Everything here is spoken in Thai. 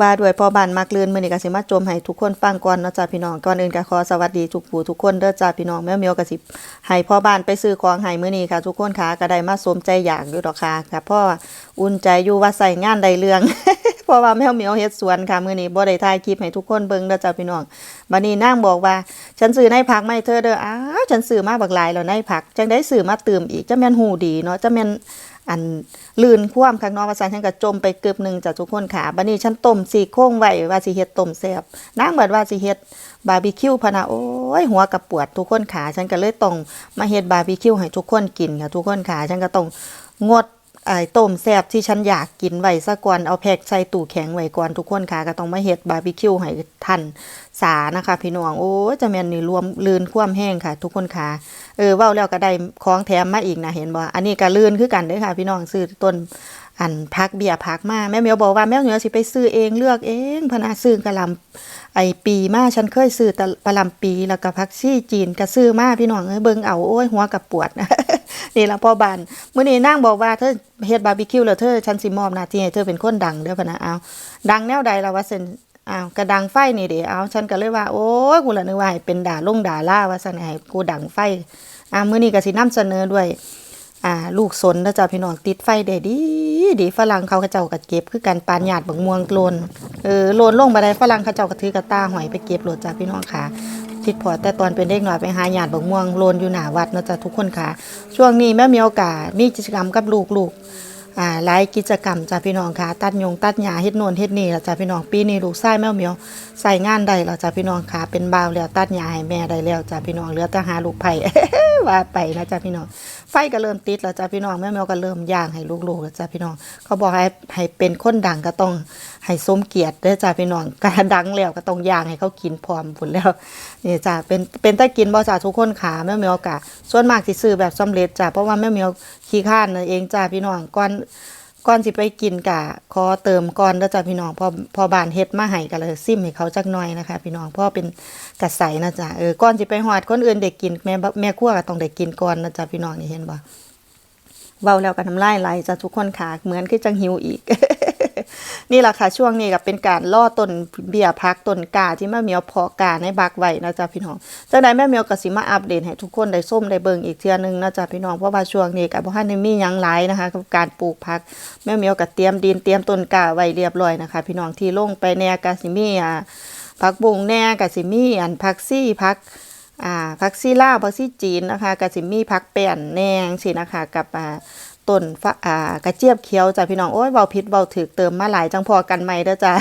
ว่าด้วยพ่อบ้านมักลื่นมื้อนี้ก็สิมาจมให้ทุกคนฟังก่อนเนาะจ้าพี่น้องก่อนอื่นก็ขอสวัสดีทุกผู้ทุกคนเด้อจ้าพี่น้องแม่เมียวก็สิให้พ่อบ้านไปซื้อของให้มื้อนี้ค่ะ ทุกคนค่ะก็ได้มาสมใจอยากอยู่ดอกค่ะค่ะพ่ออุ่นใจอยู่ว่าใส่งานได้เรื่อง เพราะว่าแม่เหมียวเฮ็ดสวนค่ะมื้อนี้บ่ได้ถ่ายคลิปให้ทุกคนเบิ่งเด้อจ้าพี่น้องบัดนี้นางบอกว่า ฉันซื้อในผักมาให้เธอเด้ออ้าวฉันซื้อมาบักหลายแล้วในผักจังได้ซื้อมาเติมอีกจะแม่นหูดีเนาะจะแม่นอันลื่นคว่ำข้างนอกว่าซั่นฉันก็จมไปเกือบหนึงจ้ะทุกคนค่ะบัดนี้ฉันต้มสี่โค้งไว้ว่าสิเฮ็ดต้มแซ่บนางเบิดว่าสิเฮ็ดบาร์บีคิวพนะโอ้ยหัวกระปวดทุกคนขาฉันก็เลยต้องมาเฮ็ดบาร์บีคิวให้ทุกคนกินค่ะทุกคนขาฉันก็ต้องงด ไอ้ต้มแซบที่ฉันอยากกินไว้ซะก่อนเอาแพ็คใส่ตู้แข็งไว้ก่อนทุกคนค่ะก็ต้องมาเฮ็ดบาร์บีคิวให้ทันสานะคะ พี่น้องโอ้จะแม่นนี่รวมลื่นคว่ำแห้งค่ะ ทุกคนค่ะเออเว้าแล้วก็ได้ของแถมมาอีกนะเห็นบ่อันนี้ก็ลื่นคือกันเด้อค่ะ พี่น้องซื้อต้นอันพักเบียร์พักมาแม่เมียวบอกว่าแม่เหมียวสิไปซื้อเองเลือกเองพนาซื้อกะลำไอปีมาฉันเคยซื้อแต่ปลาลำปีแล้วก็พักซี่จีนก็ซื้อมาพี่น้องเอ้ยเบิ่งเอาโอ้ยหัวกับปวด นี่ละพ่อบานเมื้อนี้นางบอกว่าเธอเฮ็ดบาร์บีคิวแล้วเธอฉันสิมอบหน้าที่ให้เธอเป็นคนดังเด้อพะนะเอาดังแนวใดล่ะว่าเซนอ้าวกระดังไฟนี่เด้เอาฉันก็เลยว่า โอ้ยกูละนึกว่าให้เป็นด่าลงด่าล่าว่าซั่นให้กูดังไฟอ่ามื้อนี้ก็สินำเสนอด้วยอ่าลูกสนนะจ๊ะพี่น้องติดไฟได้ดีดีฝรั่งเขาก็เจ้าก็เก็บคือกันปานหยาดบักม่วงโลนเออโลนลงบ่ได้ฝรั่งเขาเจ้าก็ถือกระตาหอยไปเก็บโหลดจ้ะพี่น้องค่ะ ติดพอแต่ตอนเป็นเด็กหน่อยไปหาหยาดบักม่วงโลนอยู่หน้าวัดเนาะจ้ะทุกคนค่ะ ช่วงนี้แม่มีโอกาสมีกิจกรรมกับลูกๆอ่าหลายกิจกรรมจ้ะพี่น้องค่ะ ตัดยงตัดหญ้าเฮ็ดโน่นเฮ็ดนี่ล่ะจ้ะพี่น้องปีนี้ลูกชายแม่เหมียวใส่งานได้ล่ะจ้ะพี่น้องค่ะเป็นบ่าวแล้วตัดหญ้าให้แม่ได้แล้วจ้ะพี่น้องเหลือแต่หาลูกไผ่ว่าไปนะจ้ะพี่น้อง ไฟก็เริ่มติดแล้วจ้ะพี่น้องแม่เมียวก็เริ่มย่างให้ลูกๆแล้วจ้ะพี่น้อง เขาบอกให้ให้เป็นคนดังก็ต้องให้สมเกียรติด้อจ้ะพี่น้องการดังแล้วก็ต้องย่างให้เขากินพร้อมผลแล้วนี่จ้ะเป็นเป็นตากินบ่จ้ะทุกคนขาแม่เมียวกะส่วนมากสิซื้อแบบสำเร็จจ้ะเพราะว่าแม่เมียวขี้ข้านั่นเองจ้ะพี่น้องก่อน ก่อนสิไปกินกะขอเติมก่อนแล้วจ้ะพี่น้องพอพอบานเฮ็ดมาให้กันเลยซิมให้เขาจักหน่อยนะคะ พี่น้องพ่อเป็นกระใสนะจ้ะเออก่อนสิไปหอดคนอื่นเด็กกินแม่แม่ขั้วก็ต้องเด็กกินก่อนนะจ้ะพี่น้องนี่เห็นบ่เว้าแล้วก็น้ำลายไหลจ้ะทุกคนค่ะเหมือนคือจังหิวอีก นี่แหละค่ะช่วงนี้ก็เป็นการล่อต้นเบียร์พักต้นกาที่แม่เมียวเพาะกาในบักไว้นะจ๊ะพี่น้องจังใดแม่เมียวก็สิมาอัปเดตให้ทุกคนได้ส้มได้เบิ่งอีกเทื่อนึงนะจ๊ะพี่น้องเพราะว่าช่วงนี้ก็บ่ทันได้มียังหลายนะคะกับการปลูกผักแม่เมียวก็เตรียมดินเตรียมต้นกาไว้เรียบร้อยนะคะ พี่น้องที่ลงไปแนก็สิมีอ่าผักบุงแน่ก็สิมีอันผักซี่ผักอ่าผักซี่ลาวผักซี่จีนนะคะกะสิมีผักแป้นแนงสินะคะกับอ่า ต้นฟะอ่ากระเจี๊ยบเขียวจ้ะพี่น้องโอ้ยเบาพิษเบาถึกเติมมาหลายจังพอกันไหมเด้อจ้ะ